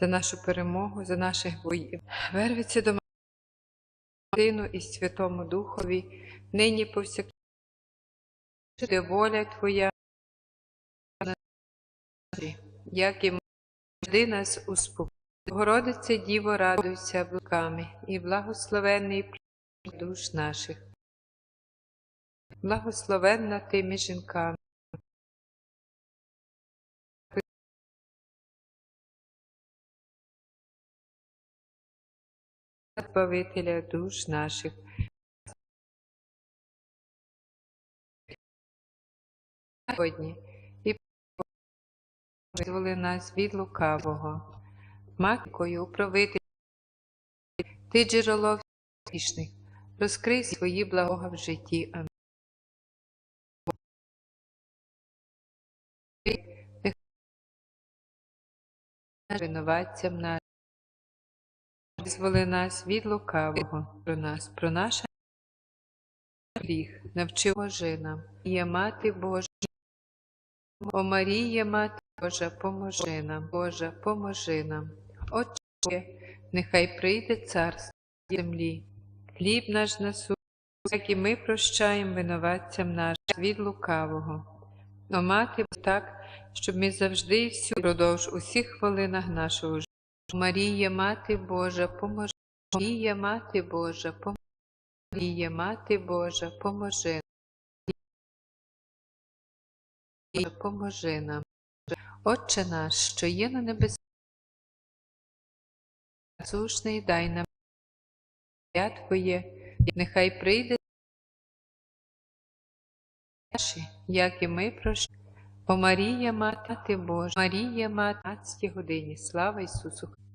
за нашу перемогу, за наших воїв. Вервиться до Сину і Святому Духові, нині повсякчас, воля Твоя, як і завжди нас успокоїть. Богородице Діво, радуйся блуками, і благословенний плід душ наших. Благословенна ти між жінками. Збавителя душ наших. Сьогодні і визволи нас від лукавого, макою управитель, ти джерело всіх, розкрий свої блага в житті. Амінь. Винуватцям нашим. Визволи нас від лукавого про нас, про наш гріх, навчи Боже нам. Є мати Божа, о Марія, мати Божа, поможи нам, Божа, поможи нам. Отче, нехай прийде царство землі, хліб наш насу, як і ми прощаємо винуватцям нашим від лукавого. О мати, так, щоб ми завжди і всю продовж усіх хвилинах нашого життя. Марія, Мати Божа, поможи. Марія, Мати Божа, поможи. Марія, Мати Божа, поможи. Поможи нам. Отче наш, що є на небесах, сушний дай нам ім'я Твоє, нехай прийде наші, як і ми прощаємо. О Марія, Мати Божа, Марія, Мати, 15 годині, слава Ісусу Христу.